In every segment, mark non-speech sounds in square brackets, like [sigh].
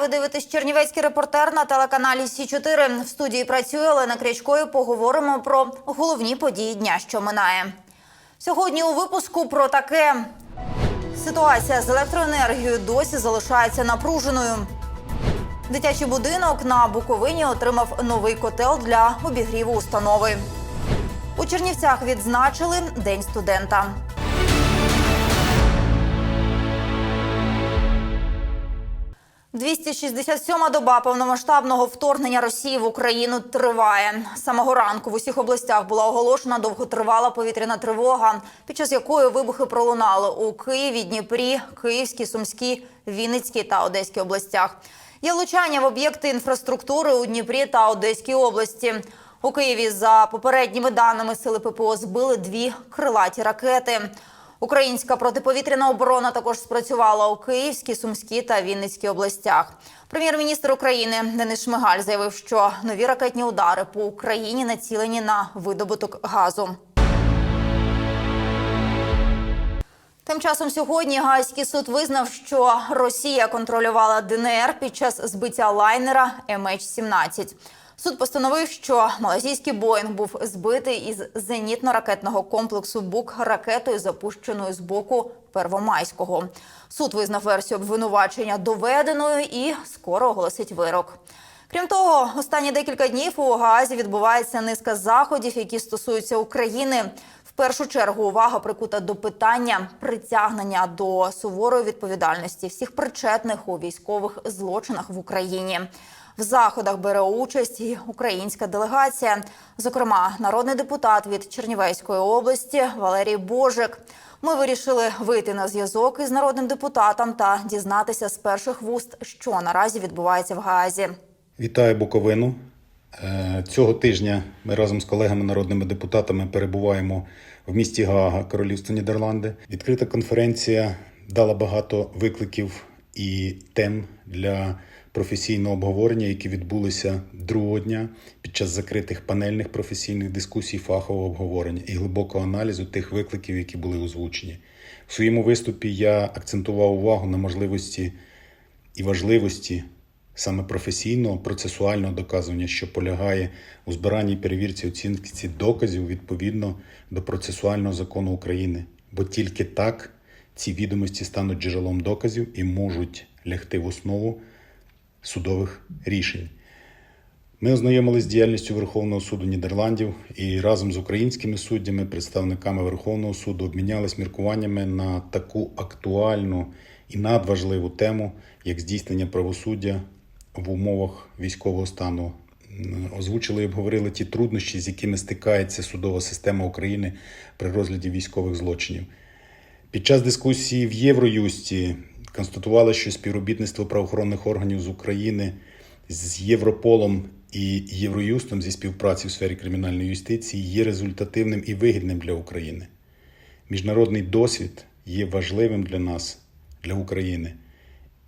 ви дивитесь Чернівецький репортер на телеканалі Сі 4 В студії працює Олена Крячкою. Поговоримо про головні події дня, що минає. Сьогодні у випуску про таке ситуація з електроенергією досі залишається напруженою. Дитячий будинок на Буковині отримав новий котел для обігріву установи. У Чернівцях відзначили День студента. – 267-ма доба повномасштабного вторгнення Росії в Україну триває. Самого ранку в усіх областях була оголошена довготривала повітряна тривога, під час якої вибухи пролунали у Києві, Дніпрі, Київській, Сумській, Вінницькій та Одеській областях. Є влучання в об'єкти інфраструктури у Дніпрі та Одеській області. У Києві за попередніми даними сили ППО збили дві крилаті ракети. Українська протиповітряна оборона також спрацювала у Київській, Сумській та Вінницькій областях. Прем'єр-міністр України Денис Шмигаль заявив, що нові ракетні удари по Україні націлені на видобуток газу. Тим часом сьогодні Гайський суд визнав, що Росія контролювала ДНР під час збиття лайнера MH17. Суд постановив, що малазійський Боїнг був збитий із зенітно-ракетного комплексу БУК ракетою, запущеною з боку Первомайського. Суд визнав версію обвинувачення доведеною і скоро оголосить вирок. Крім того, останні декілька днів у Гаазі відбувається низка заходів, які стосуються України. В першу чергу увага прикута до питання притягнення до суворої відповідальності всіх причетних у військових злочинах в Україні. В заходах бере участь і українська делегація, зокрема, народний депутат від Чернівецької області Валерій Божик. Ми вирішили вийти на зв'язок із народним депутатом та дізнатися з перших вуст, що наразі відбувається в Гаазі. Вітаю Буковину. Е, Цього тижня ми разом з колегами народними депутатами перебуваємо в місті Гаага, Королівство Нідерланди. Відкрита конференція дала багато викликів і тем для професійного обговорення, які відбулися другого дня під час закритих панельних професійних дискусій, фахового обговорення і глибокого аналізу тих викликів, які були озвучені. В своєму виступі я акцентував увагу на можливості і важливості саме професійного процесуального доказування, що полягає у збиранні перевірці оцінки доказів відповідно до процесуального закону України. Бо тільки так ці відомості стануть джерелом доказів і можуть лягти в основу судових рішень. Ми ознайомилися з діяльністю Верховного суду Нідерландів і разом з українськими суддями, представниками Верховного суду, обмінялись міркуваннями на таку актуальну і надважливу тему, як здійснення правосуддя в умовах військового стану. Озвучили і обговорили ті труднощі, з якими стикається судова система України при розгляді військових злочинів. Під час дискусії в Євроюсті констатували, що співробітництво правоохоронних органів з України з Європолом і Євроюстом зі співпраці в сфері кримінальної юстиції є результативним і вигідним для України. Міжнародний досвід є важливим для нас, для України,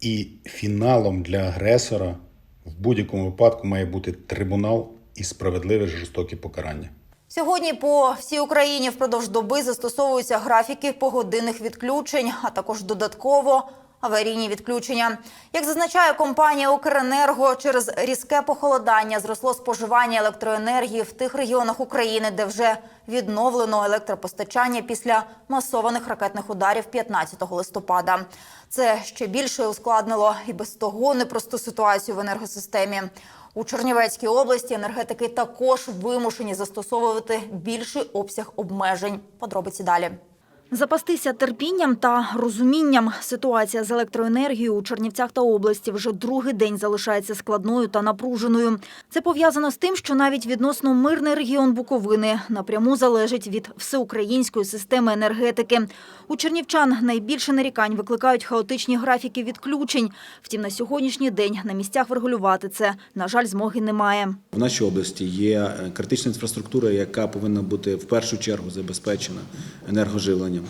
і фіналом для агресора в будь-якому випадку має бути трибунал і справедливе жорстоке покарання. Сьогодні по всій Україні впродовж доби застосовуються графіки погодинних відключень, а також додатково аварійні відключення. Як зазначає компанія Укренерго, через різке похолодання зросло споживання електроенергії в тих регіонах України, де вже відновлено електропостачання після масованих ракетних ударів 15 листопада. Це ще більше ускладнило і без того непросту ситуацію в енергосистемі. У Чернівецькій області енергетики також вимушені застосовувати більший обсяг обмежень. Подробиці далі. Запастися терпінням та розумінням ситуація з електроенергією у Чернівцях та області вже другий день залишається складною та напруженою. Це пов'язано з тим, що навіть відносно мирний регіон Буковини напряму залежить від всеукраїнської системи енергетики. У чернівчан найбільше нарікань викликають хаотичні графіки відключень. Втім, на сьогоднішній день на місцях врегулювати це, на жаль, змоги немає. В нашій області є е, критична інфраструктура, яка повинна бути в першу чергу забезпечена енергоживленням.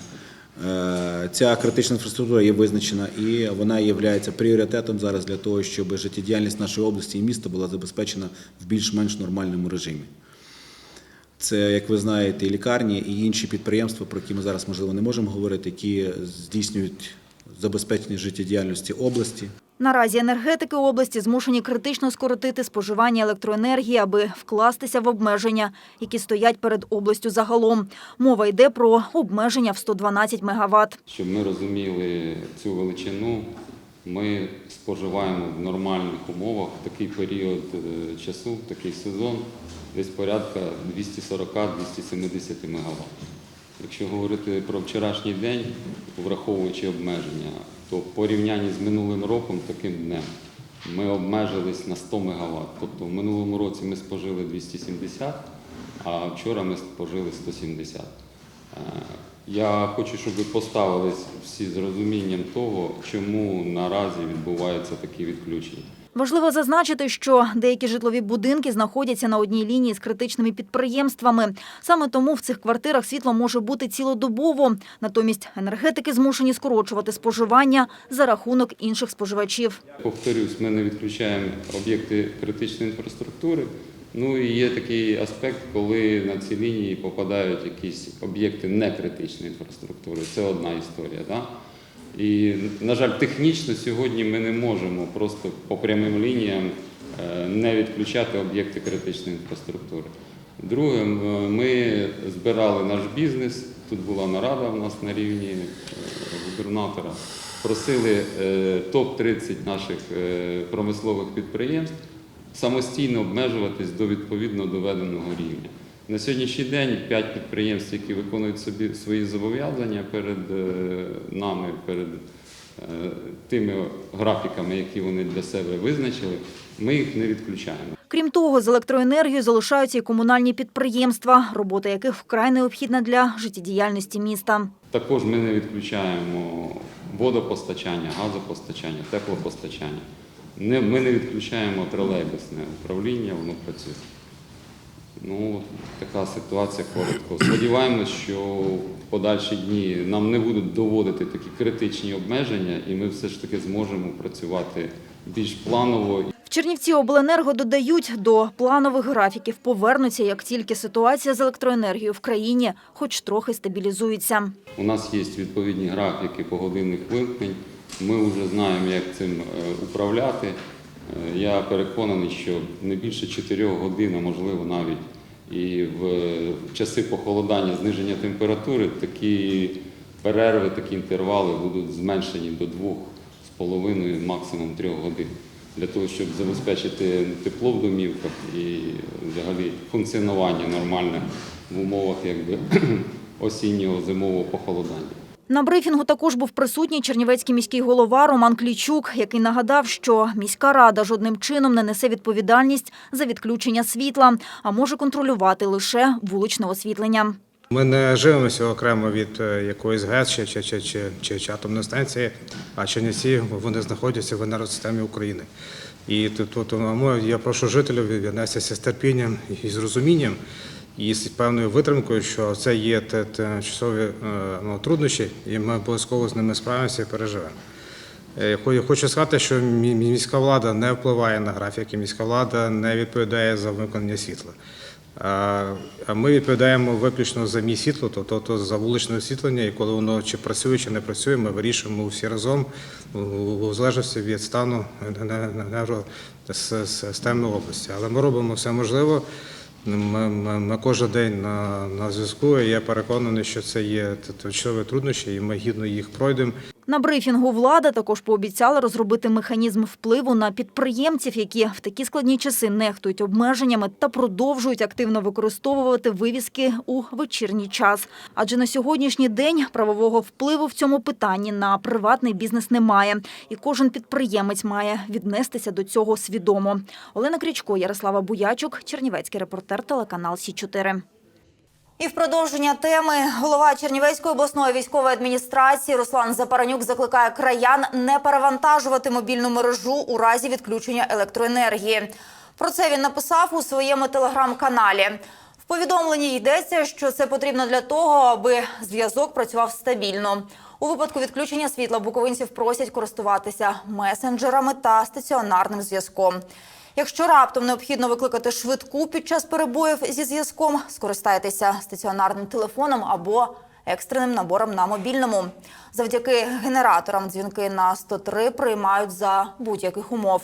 Е, Ця критична інфраструктура є визначена і вона є пріоритетом зараз для того, щоб життєдіяльність нашої області і міста була забезпечена в більш-менш нормальному режимі. Це, як ви знаєте, і лікарні, і інші підприємства, про які ми зараз можливо не можемо говорити, які здійснюють забезпечення життєдіяльності області. Наразі енергетики області змушені критично скоротити споживання електроенергії, аби вкластися в обмеження, які стоять перед областю загалом. Мова йде про обмеження в 112 мегаватт. Щоб ми розуміли цю величину, ми споживаємо в нормальних умовах в такий період е, часу, в такий сезон, десь порядка 240-270 МВт. Якщо говорити про вчорашній день, враховуючи обмеження, то в порівнянні з минулим роком, таким днем, ми обмежились на 100 МВт. Тобто в минулому році ми спожили 270, а вчора ми спожили 170. Е, Я хочу, щоб ви поставились всі з розумінням того, чому наразі відбуваються такі відключення. Важливо зазначити, що деякі житлові будинки знаходяться на одній лінії з критичними підприємствами. Саме тому в цих квартирах світло може бути цілодобово. Натомість енергетики змушені скорочувати споживання за рахунок інших споживачів. Повторюсь, ми не відключаємо об'єкти критичної інфраструктури. Ну і є такий аспект, коли на ці лінії попадають якісь об'єкти некритичної інфраструктури. Це одна історія. Да? І, на жаль, технічно сьогодні ми не можемо просто по прямим лініям е, не відключати об'єкти критичної інфраструктури. Друге, ми збирали наш бізнес. Тут була нарада у нас на рівні е, губернатора. Просили е, топ-30 наших промислових підприємств самостійно обмежуватись до відповідно доведеного рівня. На сьогоднішній день п'ять підприємств, які виконують собі свої зобов'язання перед е, нами, перед е, тими графіками, які вони для себе визначили, ми їх не відключаємо. Крім того, з електроенергією залишаються і комунальні підприємства, робота яких вкрай необхідна для життєдіяльності міста. Також ми не відключаємо водопостачання, газопостачання, теплопостачання. Ми не відключаємо тролейбусне управління, воно працює. Ну, така ситуація коротко. Сподіваємось, що в подальші дні нам не будуть доводити такі критичні обмеження, і ми все ж таки зможемо працювати більш планово В Чернівці обленерго додають до планових графіків повернуться, як тільки ситуація з електроенергією в країні хоч трохи стабілізується. У нас є відповідні графіки погодинних вимкнень. Ми вже знаємо, як цим е, управляти. Я переконаний, що не більше 4 годин, а можливо навіть і в часи похолодання, зниження температури, такі перерви, такі інтервали будуть зменшені до 2,5, максимум 3 годин. Для того, щоб забезпечити тепло в домівках і взагалі функціонування нормальне в умовах якби, [clears throat] осіннього зимового похолодання. На брифінгу також був присутній чернівецький міський голова Роман Клічук, який нагадав, що міська рада жодним чином не несе відповідальність за відключення світла, а може контролювати лише вуличне освітлення. Ми не живемося окремо від е, якоїсь ГЕС чи, чи, чи, чи, чи, чи атомної станції, а Чернівці вони знаходяться в енергосистемі України. І тут, тут тому я прошу жителів віднестися з терпінням і з розумінням і з певною витримкою, що це є тимчасові е, ну, труднощі, і ми обов'язково з ними справимося і переживемо. Е, Хочу сказати, що мі- мі- міська влада не впливає на графіки, міська влада не відповідає за виконання світла. А ми відповідаємо виключно за мій світло, тобто то за вуличне освітлення, і коли воно чи працює, чи не працює, ми вирішуємо всі разом у залежності від стану енергосистеми області. Але ми робимо все можливе. Ми, ми, ми кожен день на, на зв'язку. і Я переконаний, що це є тимчасові труднощі, і ми гідно їх пройдемо. На брифінгу влада також пообіцяла розробити механізм впливу на підприємців, які в такі складні часи нехтують обмеженнями та продовжують активно використовувати вивіски у вечірній час. Адже на сьогоднішній день правового впливу в цьому питанні на приватний бізнес немає, і кожен підприємець має віднестися до цього свідомо. Олена Крічко, Ярослава Буячук, Чернівецький репортер, телеканал Сі 4 і в продовження теми голова Чернівецької обласної військової адміністрації Руслан Запаранюк закликає краян не перевантажувати мобільну мережу у разі відключення електроенергії. Про це він написав у своєму телеграм-каналі. В повідомленні йдеться, що це потрібно для того, аби зв'язок працював стабільно. У випадку відключення світла буковинців просять користуватися месенджерами та стаціонарним зв'язком. Якщо раптом необхідно викликати швидку під час перебоїв зі зв'язком, скористайтеся стаціонарним телефоном або екстреним набором на мобільному. Завдяки генераторам дзвінки на 103 приймають за будь-яких умов.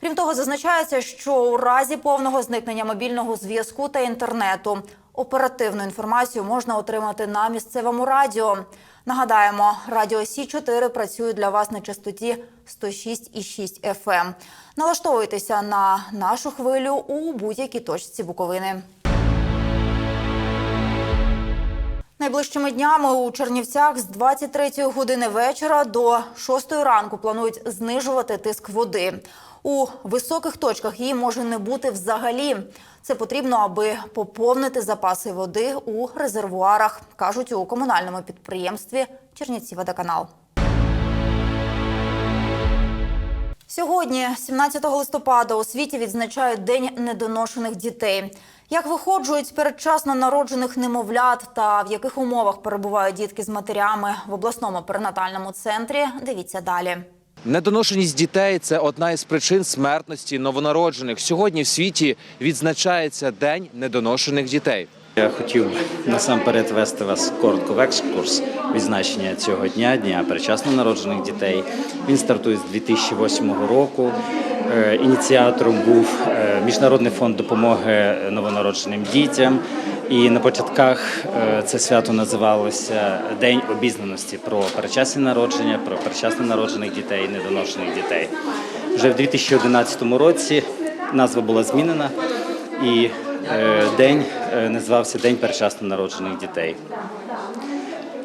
Крім того, зазначається, що у разі повного зникнення мобільного зв'язку та інтернету оперативну інформацію можна отримати на місцевому радіо. Нагадаємо, радіо Сі 4 працює для вас на частоті 106,6 FM. Налаштовуйтеся на нашу хвилю у будь-якій точці Буковини. Найближчими днями у Чернівцях з 23 години вечора до 6 ранку планують знижувати тиск води. У високих точках її може не бути взагалі. Це потрібно, аби поповнити запаси води у резервуарах, кажуть у комунальному підприємстві Чернівці водоканал. Сьогодні, 17 листопада, у світі відзначають День недоношених дітей. Як виходжують передчасно народжених немовлят та в яких умовах перебувають дітки з матерями в обласному перинатальному центрі, дивіться далі. Недоношеність дітей це одна із причин смертності новонароджених. Сьогодні в світі відзначається День недоношених дітей. Я хотів насамперед вести вас коротко в екскурс відзначення цього дня, дня перечасно народжених дітей. Він стартує з 2008 року. Е, Ініціатором був е, Міжнародний фонд допомоги новонародженим дітям. І на початках е, це свято називалося День обізнаності про перечасні народження, про перечасно народжених дітей, недоношених дітей. Вже в 2011 році назва була змінена і день називався День передчасно народжених дітей.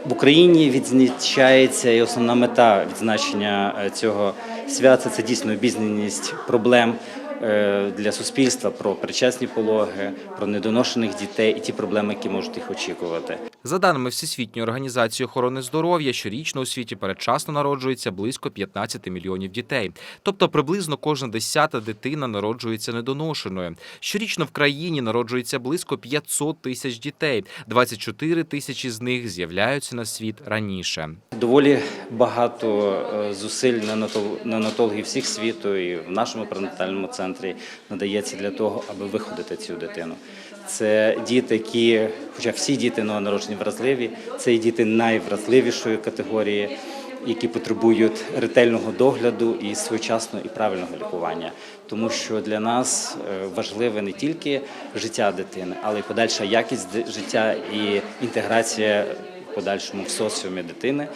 В Україні відзначається і основна мета відзначення цього свята це дійсно обізнаність проблем е, для суспільства про причасні пологи, про недоношених дітей і ті проблеми, які можуть їх очікувати. За даними Всесвітньої організації охорони здоров'я, щорічно у світі передчасно народжується близько 15 мільйонів дітей. Тобто приблизно кожна десята дитина народжується недоношеною. Щорічно в країні народжується близько 500 тисяч дітей. 24 тисячі з них з'являються на світ раніше. Доволі багато е, зусиль неонатол- неонатологів всіх світу і в нашому перинатальному центрі надається для того, аби виходити цю дитину. Це діти, які, хоча всі діти новонароджені вразливі, це і діти найвразливішої категорії, які потребують ретельного догляду і своєчасного і правильного лікування. Тому що для нас е, важливе не тільки життя дитини, але й подальша якість життя і інтеграція в подальшому в соціумі дитини.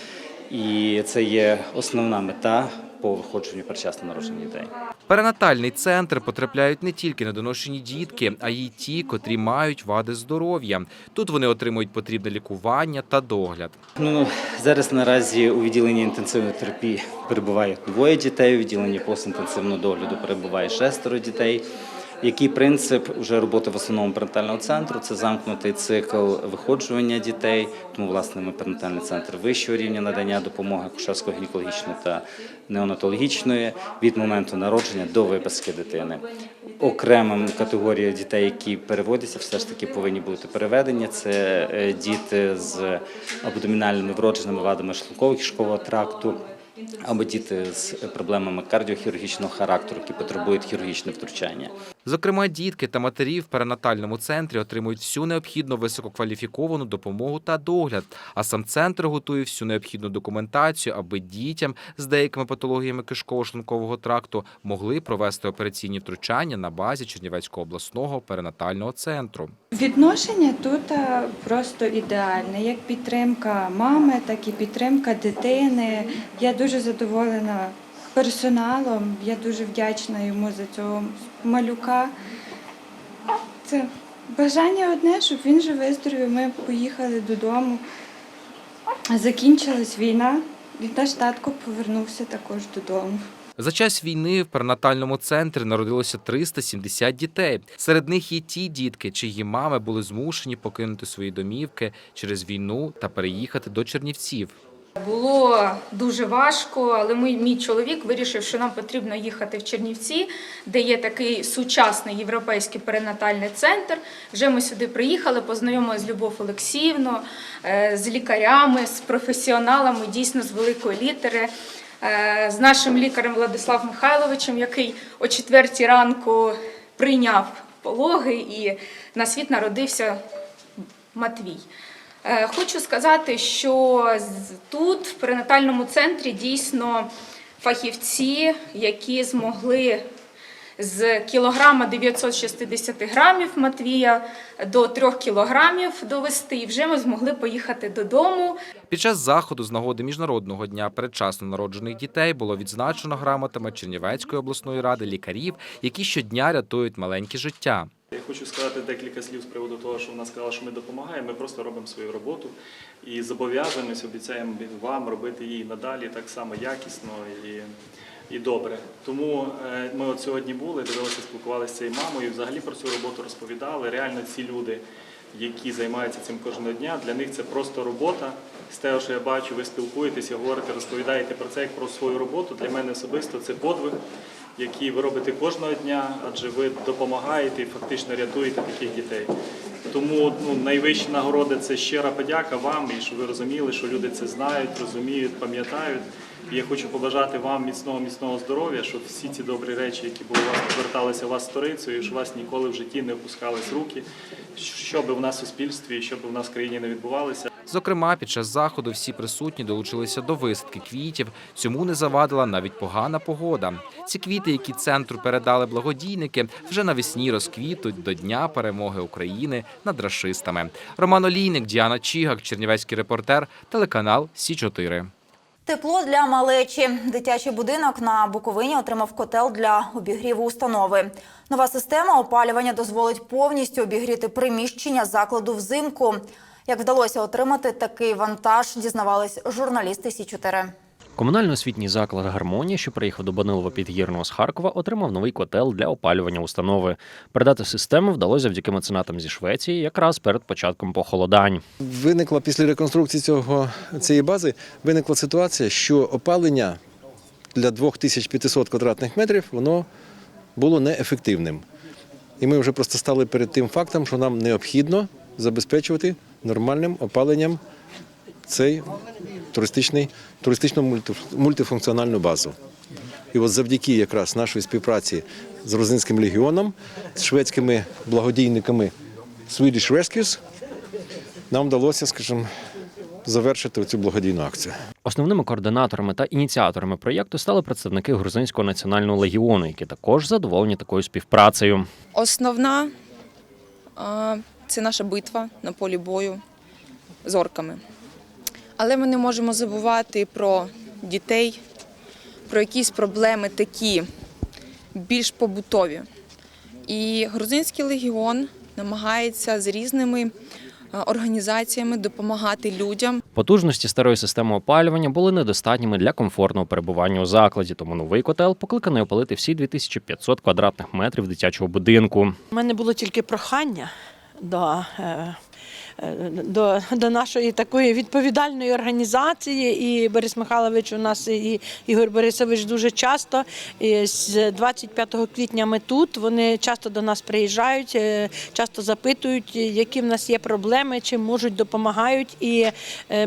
І це є основна мета по виходженню перечасно народжених дітей. Перинатальний центр потрапляють не тільки недоношені дітки, а й ті, котрі мають вади здоров'я. Тут вони отримують потрібне лікування та догляд. Ну зараз наразі у відділенні інтенсивної терапії перебуває двоє дітей. У відділенні постінтенсивного догляду перебуває шестеро дітей. Який принцип вже роботи в основному перинатального центру? Це замкнутий цикл виходжування дітей. Тому, власне, ми перинатальний центр вищого рівня надання допомоги акушерсько-гінекологічної та неонатологічної від моменту народження до виписки дитини. Окремим категорією дітей, які переводяться, все ж таки повинні бути переведені. Це е, діти з абдомінальними вродженими вадами шлунково-кишкового тракту. Або діти з проблемами кардіохірургічного характеру, які потребують хірургічне втручання. Зокрема, дітки та матері в перинатальному центрі отримують всю необхідну висококваліфіковану допомогу та догляд. А сам центр готує всю необхідну документацію, аби дітям з деякими патологіями кишково-шлункового тракту могли провести операційні втручання на базі Чернівецького обласного перинатального центру. Відношення тут е, просто ідеальне, як підтримка мами, так і підтримка дитини. Я дуже задоволена персоналом, я дуже вдячна йому за цього малюка. Це бажання одне, щоб він же виздоровів. Ми поїхали додому. Закінчилась війна, і наш татко повернувся також додому. За час війни в перинатальному центрі народилося 370 дітей. Серед них є ті дітки, чиї мами були змушені покинути свої домівки через війну та переїхати до Чернівців. Було дуже важко, але мій, мій чоловік вирішив, що нам потрібно їхати в Чернівці, де є такий сучасний європейський перинатальний центр. Вже ми сюди приїхали, познайомилися з Любов Олексіївною, е, з лікарями, з професіоналами, дійсно з великої літери. е, З нашим лікарем Владислав Михайловичем, який о четвертій ранку прийняв пологи, і на світ народився Матвій. Е, Хочу сказати, що тут, в перинатальному центрі, дійсно фахівці, які змогли з кілограма 960 грамів Матвія до 3 кілограмів довести, і вже ми змогли поїхати додому. Під час заходу з нагоди Міжнародного дня передчасно народжених дітей було відзначено грамотами Чернівецької обласної ради лікарів, які щодня рятують маленькі життя. Я хочу сказати декілька слів з приводу того, що вона сказала, що ми допомагаємо. Ми просто робимо свою роботу і зобов'язуємося, обіцяємо вам робити її надалі так само якісно і, і добре. Тому е, ми от сьогодні були, дивилися, спілкувалися з цією мамою, взагалі про цю роботу розповідали. Реально ці люди, які займаються цим кожного дня, для них це просто робота. З того, що я бачу, ви спілкуєтеся, говорите, розповідаєте про це як про свою роботу. Для мене особисто це подвиг які ви робите кожного дня, адже ви допомагаєте і фактично рятуєте таких дітей. Тому ну, найвищі нагороди це щира подяка вам, і щоб ви розуміли, що люди це знають, розуміють, пам'ятають. І я хочу побажати вам міцного, міцного здоров'я, щоб всі ці добрі речі, які були у вас, поверталися у вас сторицею, щоб вас ніколи в житті не опускались руки, що би в нас в суспільстві, що в нас в країні не відбувалося. Зокрема, під час заходу всі присутні долучилися до висадки квітів. Цьому не завадила навіть погана погода. Ці квіти, які центру передали благодійники, вже навесні розквітуть до Дня перемоги України над рашистами. Роман Олійник, Діана Чігак, Чернівецький репортер, телеканал Сі 4 Тепло для малечі. Дитячий будинок на Буковині отримав котел для обігріву установи. Нова система опалювання дозволить повністю обігріти приміщення закладу взимку. Як вдалося отримати такий вантаж, дізнавались журналісти Сі 4 Комунально-освітній заклад Гармонія, що приїхав до Банилова Підгірного з Харкова, отримав новий котел для опалювання установи. Передати систему вдалося завдяки меценатам зі Швеції, якраз перед початком похолодань. Виникла після реконструкції цього, цієї бази виникла ситуація, що опалення для 2500 квадратних метрів воно було неефективним. І ми вже просто стали перед тим фактом, що нам необхідно забезпечувати нормальним опаленням цей туристичний, туристичну мульти- мультифункціональну базу. І от завдяки якраз нашої співпраці з Грузинським легіоном, з шведськими благодійниками Swedish Rescues, нам вдалося, скажімо, завершити цю благодійну акцію. Основними координаторами та ініціаторами проєкту стали представники Грузинського національного легіону, які також задоволені такою співпрацею. Основна це наша битва на полі бою з орками. Але ми не можемо забувати про дітей, про якісь проблеми такі більш побутові. І Грузинський легіон намагається з різними організаціями допомагати людям. Потужності старої системи опалювання були недостатніми для комфортного перебування у закладі, тому новий котел покликаний опалити всі 2500 квадратних метрів дитячого будинку. У мене було тільки прохання до, е, е, до, до нашої такої відповідальної організації. І Борис Михайлович у нас і Ігор Борисович дуже часто. І з 25 квітня ми тут. Вони часто до нас приїжджають, е, часто запитують, які в нас є проблеми, чим можуть допомагають. І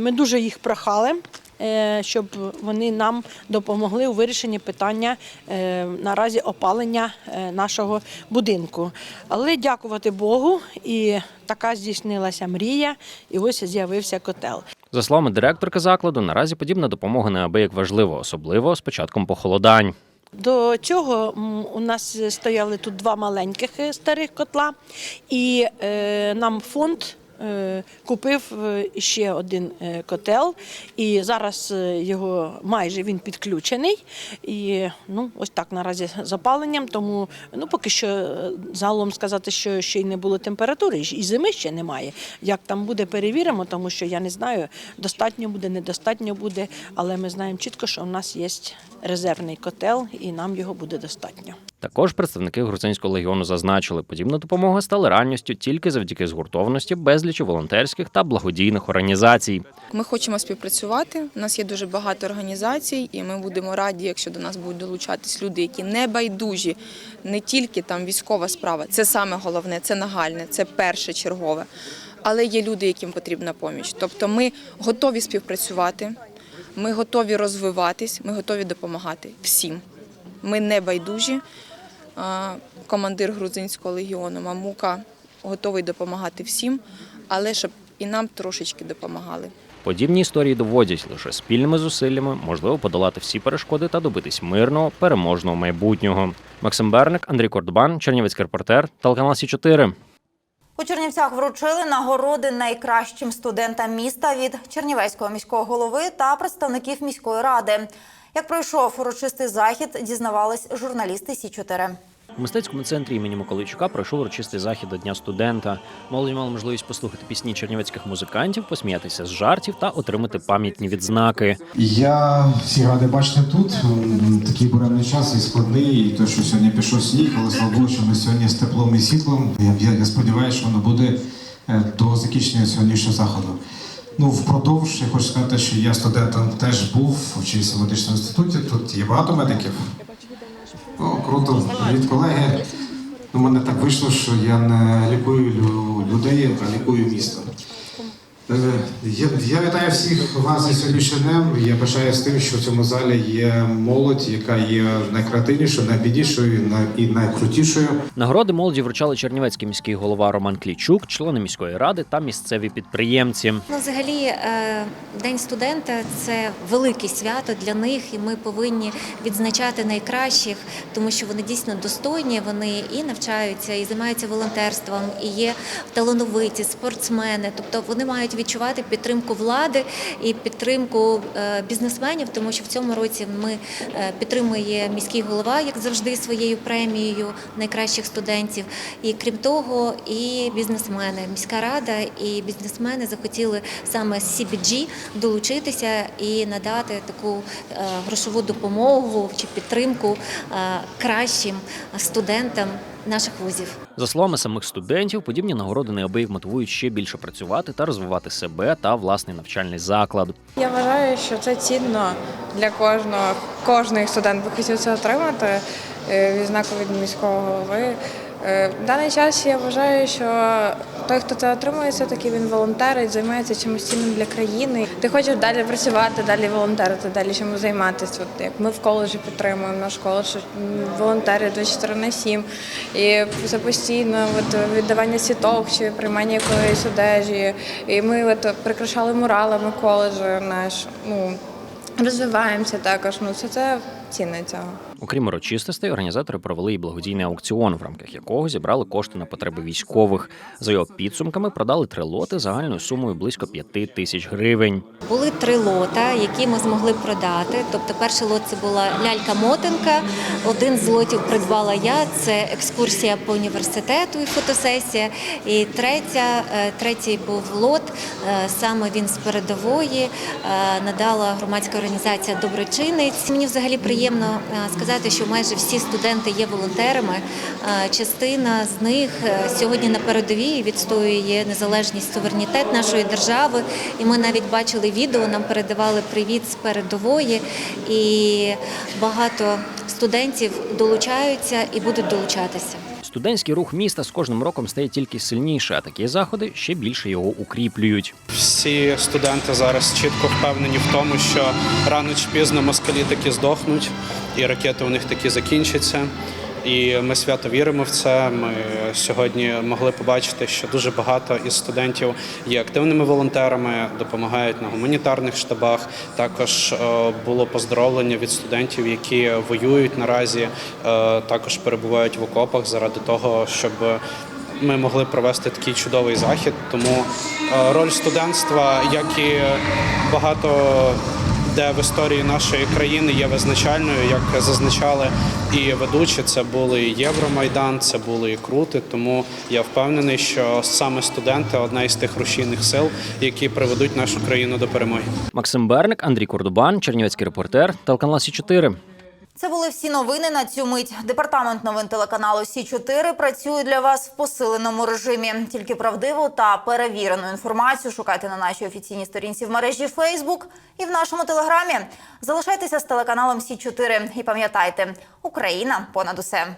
ми дуже їх прохали. Е, Щоб вони нам допомогли у вирішенні питання е, наразі опалення е, нашого будинку. Але дякувати Богу, і така здійснилася мрія, і ось з'явився котел. За словами директорки закладу, наразі подібна допомога неабияк важлива, особливо з початком похолодань. До цього у нас стояли тут два маленьких старих котла, і нам фонд. Е, Купив е, ще один е, котел, і зараз його майже він підключений. І ну, ось так наразі з опаленням. Тому ну, поки що загалом сказати, що ще й не було температури, і зими ще немає. Як там буде, перевіримо, тому що я не знаю, достатньо буде, недостатньо буде, але ми знаємо чітко, що у нас є резервний котел, і нам його буде достатньо. Також представники грузинського легіону зазначили, подібна допомога стала реальністю тільки завдяки згуртованості безлічі волонтерських та благодійних організацій. Ми хочемо співпрацювати. У нас є дуже багато організацій, і ми будемо раді, якщо до нас будуть долучатись люди, які не байдужі, не тільки там військова справа. Це саме головне, це нагальне, це перше чергове. Але є люди, яким потрібна поміч. Тобто ми готові співпрацювати, ми готові розвиватись, ми готові допомагати всім. Ми не байдужі. Командир грузинського легіону Мамука готовий допомагати всім, але щоб і нам трошечки допомагали. Подібні історії доводять лише спільними зусиллями можливо подолати всі перешкоди та добитись мирного, переможного майбутнього. Максим Берник, Андрій Кордбан, Чернівецький репортер, телеканал Сі 4 У Чернівцях вручили нагороди найкращим студентам міста від Чернівецького міського голови та представників міської ради. Як пройшов урочистий захід, дізнавались журналісти Сі 4 У мистецькому центрі імені Миколайчука пройшов урочистий захід до Дня студента. Молодь мала можливість послухати пісні чернівецьких музикантів, посміятися з жартів та отримати пам'ятні відзнаки. Я всіх радий бачити тут. Такий буремний час і складний, і те, що сьогодні пішов сніг, але слава Богу, що ми сьогодні з теплом і світлом. Я, я, я сподіваюся, що воно буде е, до закінчення сьогоднішнього заходу. Ну, впродовж я хочу сказати, що я студентом теж був, вчився в медичному інституті. Тут є багато медиків. О, круто, від колеги. У мене так вийшло, що я не лікую людей, а лікую місто. Е, Я, я вітаю всіх вас зі сьогоднішнім днем. Я бажаю з тим, що в цьому залі є молодь, яка є найкреативнішою, найбіднішою най- і найкрутішою. Нагороди молоді вручали Чернівецький міський голова Роман Клічук, члени міської ради та місцеві підприємці. Ну, взагалі, е, День студента це велике свято для них, і ми повинні відзначати найкращих, тому що вони дійсно достойні. Вони і навчаються, і займаються волонтерством, і є талановиті спортсмени. Тобто вони мають відчувати підтримку влади і підтримку е, бізнесменів, тому що в цьому році ми е, підтримує міський голова, як завжди, своєю премією найкращих студентів. І крім того, і бізнесмени, міська рада і бізнесмени захотіли саме з CBG долучитися і надати таку е, грошову допомогу чи підтримку кращим студентам наших вузів. За словами самих студентів, подібні нагороди неабияк мотивують ще більше працювати та розвивати себе та власний навчальний заклад. Я вважаю, що це цінно для кожного. Кожний студент би хотів це отримати відзнаку від міського голови. Е, В даний час я вважаю, що той, хто це отримує, все таки він волонтерить, займається чимось цінним для країни. Ти хочеш далі працювати, далі волонтерити, далі чимось займатися. От як ми в коледжі підтримуємо наш коледж, волонтери 24 на 7. І це постійно от, віддавання сіток чи приймання якоїсь одежі. І ми от, прикрашали муралами коледжу наш. Ну, розвиваємося також. Ну, це, це цінне цього. Окрім урочистостей, організатори провели і благодійний аукціон, в рамках якого зібрали кошти на потреби військових. За його підсумками продали три лоти загальною сумою близько п'яти тисяч гривень. Були три лота, які ми змогли продати. Тобто, перший лот це була лялька-мотинка. Один з лотів придбала я. Це екскурсія по університету і фотосесія. І третя, е, третій був лот. е, Саме він з передової е, надала громадська організація Доброчинець. Мені взагалі приємно е, сказати, що майже всі студенти є волонтерами. Е, Частина з них е, сьогодні на передовій відстоює незалежність, суверенітет нашої держави. І ми навіть бачили відео, нам передавали привіт з передової, і багато студентів долучаються і будуть долучатися. Студентський рух міста з кожним роком стає тільки сильніше, а такі заходи ще більше його укріплюють. Всі студенти зараз чітко впевнені в тому, що рано чи пізно москалі таки здохнуть, і ракети у них таки закінчаться. І ми свято віримо в це. Ми сьогодні могли побачити, що дуже багато із студентів є активними волонтерами, допомагають на гуманітарних штабах. Також е, було поздоровлення від студентів, які воюють наразі, е, також перебувають в окопах заради того, щоб ми могли провести такий чудовий захід. Тому е, роль студентства, як і багато де в історії нашої країни є визначальною, як зазначали і ведучі, це були і Євромайдан, це були і крути. Тому я впевнений, що саме студенти одна із тих рушійних сил, які приведуть нашу країну до перемоги. Максим Берник, Андрій Кордубан, Чернівецький репортер, телеканал Сі 4 Це були всі новини на цю мить. Департамент новин телеканалу Сі 4 працює для вас в посиленому режимі. Тільки правдиву та перевірену інформацію шукайте на нашій офіційній сторінці в мережі Фейсбук і в нашому телеграмі. Залишайтеся з телеканалом Сі 4 і пам'ятайте, Україна понад усе.